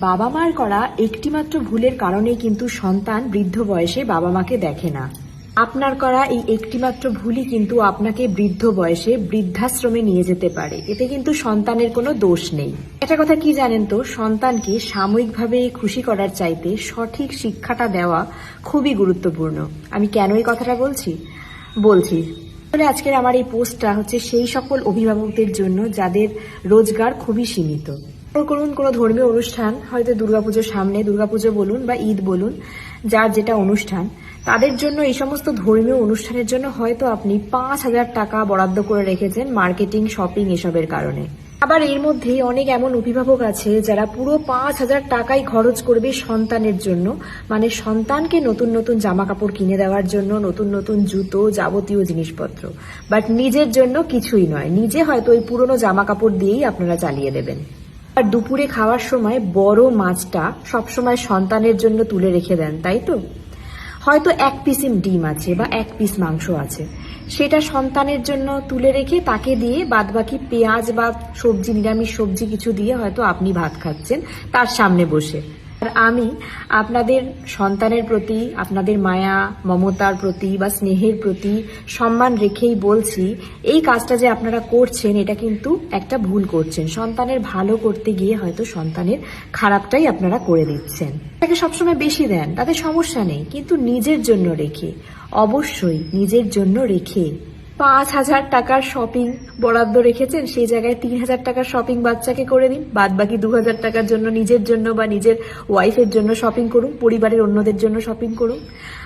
বাবা মার করা একটিমাত্র ভুলের কারণে কিন্তু সন্তান বৃদ্ধ বয়সে বাবা মাকে দেখে না। আপনার করা এই একটিমাত্র ভুলই কিন্তু আপনাকে বৃদ্ধ বয়সে বৃদ্ধাশ্রমে নিয়ে যেতে পারে। এতে কিন্তু সন্তানের কোনো দোষ নেই। একটা কথা কি জানেন তো, সন্তানকে সাময়িকভাবে খুশি করার চাইতে সঠিক শিক্ষাটা দেওয়া খুবই গুরুত্বপূর্ণ। আমি কেন এই কথাটা বলছি? বলছি, তাহলে আজকের আমার এই পোস্টটা হচ্ছে সেই সকল অভিভাবকদের জন্য যাদের রোজগার খুবই সীমিত। করুন কোনো ধর্মীয় অনুষ্ঠান, হয়তো দুর্গাপুজোর সামনে, দুর্গাপুজো বলুন বা ঈদ বলুন, যার যেটা অনুষ্ঠান, তাদের জন্য এই সমস্ত ধর্মীয় অনুষ্ঠানের জন্য হয়তো আপনি পাঁচ হাজার টাকা বরাদ্দ করে রেখেছেন মার্কেটিং, শপিং এসবের কারণে। আবার এর মধ্যে অনেক এমন অভিভাবক আছে যারা পুরো পাঁচ হাজার টাকাই খরচ করবে সন্তানের জন্য মানে সন্তানকে নতুন নতুন জামা কাপড় কিনে দেওয়ার জন্য, নতুন নতুন জুতো, যাবতীয় জিনিসপত্র। বাট নিজের জন্য কিছুই নয়। নিজে হয়তো ওই পুরনো জামা কাপড় দিয়েই আপনারা চালিয়ে দেবেন। আর দুপুরে খাওয়ার সময় বড় মাছটা সবসময় সন্তানের জন্য তুলে রেখে দেন, তাই তো? হয়তো এক পিস ডিম আছে বা এক পিস মাংস আছে। সেটা সন্তানের জন্য তুলে রেখে তাকে দিয়ে বাদবাকি পেঁয়াজ বা সবজি, নিরামিষ সবজি কিছু দিয়ে হয়তো আপনি ভাত খাচ্ছেন, তার সামনে বসে। আর আমি আপনাদের সন্তানের প্রতি, আপনাদের মায়া, মমতার প্রতি বা স্নেহের প্রতি সম্মান রেখেই বলছি, এই কাজটা যে আপনারা করছেন, এটা কিন্তু একটা ভুল করছেন। সন্তানের ভালো করতে গিয়ে হয়তো সন্তানের খারাপটাই আপনারা করে দিচ্ছেন। তাকে সবসময় বেশি দেন, তাতে সমস্যা নেই, কিন্তু নিজের জন্য রেখে, অবশ্যই নিজের জন্য রেখে পাঁচ হাজার টাকার শপিং বরাদ্দ রেখেছেন, সেই জায়গায় তিন হাজার টাকার শপিং বাচ্চাকে করে দিন। বাদ বাকি দু হাজার টাকার জন্য, নিজের জন্য বা নিজের ওয়াইফের জন্য শপিং করুন, পরিবারের অন্যদের জন্য শপিং করুন।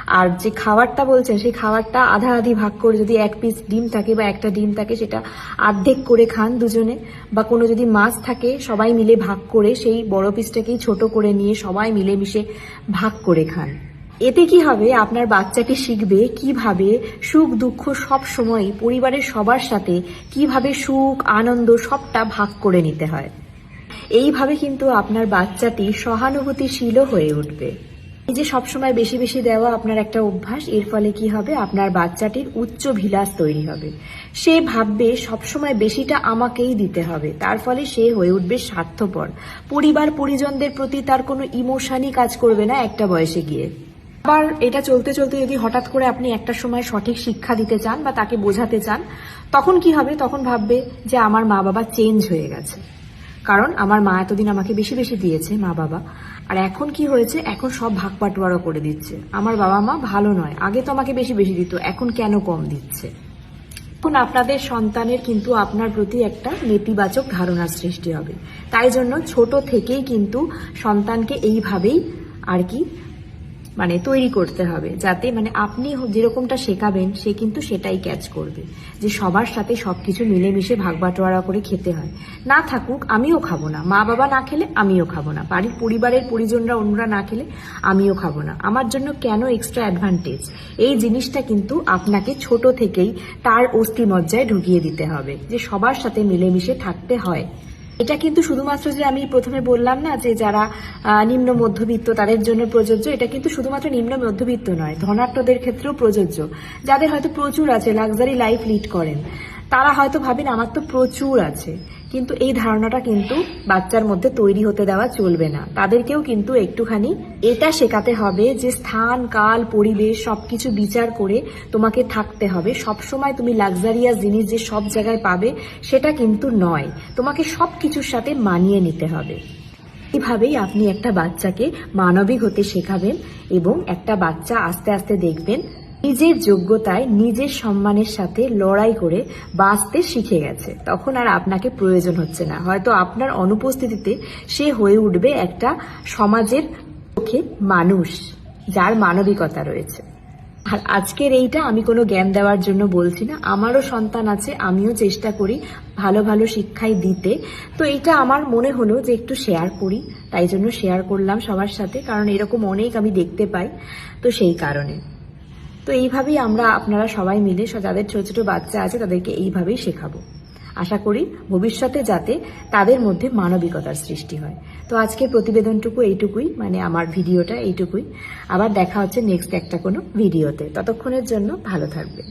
আর যে খাবারটা বলছেন, সেই খাবারটা আধা আধি ভাগ করে যদি এক পিস ডিম থাকে বা একটা ডিম থাকে, সেটা অর্ধেক করে খান দুজনে। বা কোনো যদি মাছ থাকে, সবাই মিলে ভাগ করে সেই বড় পিসটাকেই ছোট করে নিয়ে সবাই মিলেমিশে ভাগ করে খান। এতে কি হবে? আপনার বাচ্চাটি শিখবে কীভাবে সুখ, দুঃখ সব সময় পরিবারের সবার সাথে কীভাবে সুখ, আনন্দ সবটা ভাগ করে নিতে হয়। এইভাবে কিন্তু আপনার বাচ্চাটি সহানুভূতিশীলও হয়ে উঠবে। এই যে সবসময় বেশি বেশি দেওয়া আপনার একটা অভ্যাস, এর ফলে কি হবে? আপনার বাচ্চাটির উচ্চ ভিলাস তৈরি হবে। সে ভাববে সবসময় বেশিটা আমাকেই দিতে হবে। তার ফলে সে হয়ে উঠবে স্বার্থপর। পরিবার পরিজনদের প্রতি তার কোনো ইমোশনই কাজ করবে না একটা বয়সে গিয়ে। আবার এটা চলতে চলতে যদি হঠাৎ করে আপনি একটা সময় সঠিক শিক্ষা দিতে চান বা তাকে বোঝাতে চান, তখন কি হবে? তখন ভাববে যে আমার মা বাবা চেঞ্জ হয়ে গেছে। কারণ আমার মা এতদিন আমাকে বেশি বেশি দিয়েছে, মা বাবা। আর এখন কি হয়েছে? এখন সব ভাগ বাটোয়ারা করে দিচ্ছে। আমার বাবা মা ভালো নয়। আগে তো আমাকে বেশি বেশি দিত, এখন কেন কম দিচ্ছে? এখন আপনাদের সন্তানের কিন্তু আপনার প্রতি একটা নেতিবাচক ধারণার সৃষ্টি হবে। তাই জন্য ছোট থেকেই কিন্তু সন্তানকে এইভাবেই আর কি মানে তৈরি করতে হবে, যাতে মানে আপনি যেরকমটা শেখাবেন, সে কিন্তু সেটাই ক্যাচ করবে। যে সবার সাথে সবকিছু মিলেমিশে ভাগ বাটোয়ারা করে খেতে হয়। না থাকুক, আমিও খাব না। মা বাবা না খেলে আমিও খাব না। বাড়ির পরিবারের পরিজনরা, অন্যরা না খেলে আমিও খাব না। আমার জন্য কেন এক্সট্রা অ্যাডভান্টেজ এই জিনিসটা কিন্তু আপনাকে ছোট থেকেই তার অস্থিমজ্জায় ঢুকিয়ে দিতে হবে। যে সবার সাথে মিলেমিশে থাকতে হয়। এটা কিন্তু শুধুমাত্র যে আমি প্রথমে বললাম না যে যারা নিম্ন মধ্যবিত্ত তাদের জন্য প্রযোজ্য, এটা কিন্তু শুধুমাত্র নিম্ন মধ্যবিত্ত নয় ধনাট্যদের ক্ষেত্রেও প্রযোজ্য। যাদের হয়তো প্রচুর আছে লাক্সারি লাইফ লিড করেন, তারা হয়তো ভাবেন আমার তো প্রচুর আছে। কিন্তু এই ধারণাটা কিন্তু বাচ্চার মধ্যে তৈরি হতে দেওয়া চলবে না। তাদেরকেও কিন্তু একটুখানি এটা শেখাতে হবে যে স্থান, কাল, পরিবেশ, সবকিছু বিচার করে তোমাকে থাকতে হবে। সবসময় তুমি লাক্সারিয়াস জিনিস যে সব জায়গায় পাবে, সেটা কিন্তু নয়। তোমাকে সব কিছুর সাথে মানিয়ে নিতে হবে। এইভাবেই আপনি একটা বাচ্চাকে মানবিক হতে শেখাবেন এবং একটা বাচ্চা আস্তে আস্তে দেখবেন নিজের যোগ্যতায় নিজের সম্মানের সাথে লড়াই করে বাঁচতে শিখে গেছে। তখন আর আপনাকে প্রয়োজন হচ্ছে না। হয়তো আপনার অনুপস্থিতিতে সে হয়ে উঠবে একটা সমাজের চোখে মানুষ, যার মানবিকতা রয়েছে। আর আজকের এইটা আমি কোনো জ্ঞান দেওয়ার জন্য বলছি না। আমারও সন্তান আছে, আমিও চেষ্টা করি ভালো ভালো শিক্ষাই দিতে। তো এটা আমার মনে হলো যে একটু শেয়ার করি। তাই জন্য শেয়ার করলাম সবার সাথে, কারণ এরকম অনেক আমি দেখতে পাই। তো সেই কারণে। তো এইভাবেই আমরা আপনারা সবাই মিলে যাদের ছোট ছোট বাচ্চা আছে তাদেরকে এইভাবেই শেখাবো। আশা করি ভবিষ্যতে যাতে তাদের মধ্যে মানবিকতার সৃষ্টি হয়। তো আজকে প্রতিবেদনটুকু এইটুকুই মানে আমার ভিডিওটা এইটুকুই। আবার দেখা হচ্ছে নেক্সট একটা কোনো ভিডিওতে। ততক্ষণের জন্য ভালো থাকবেন।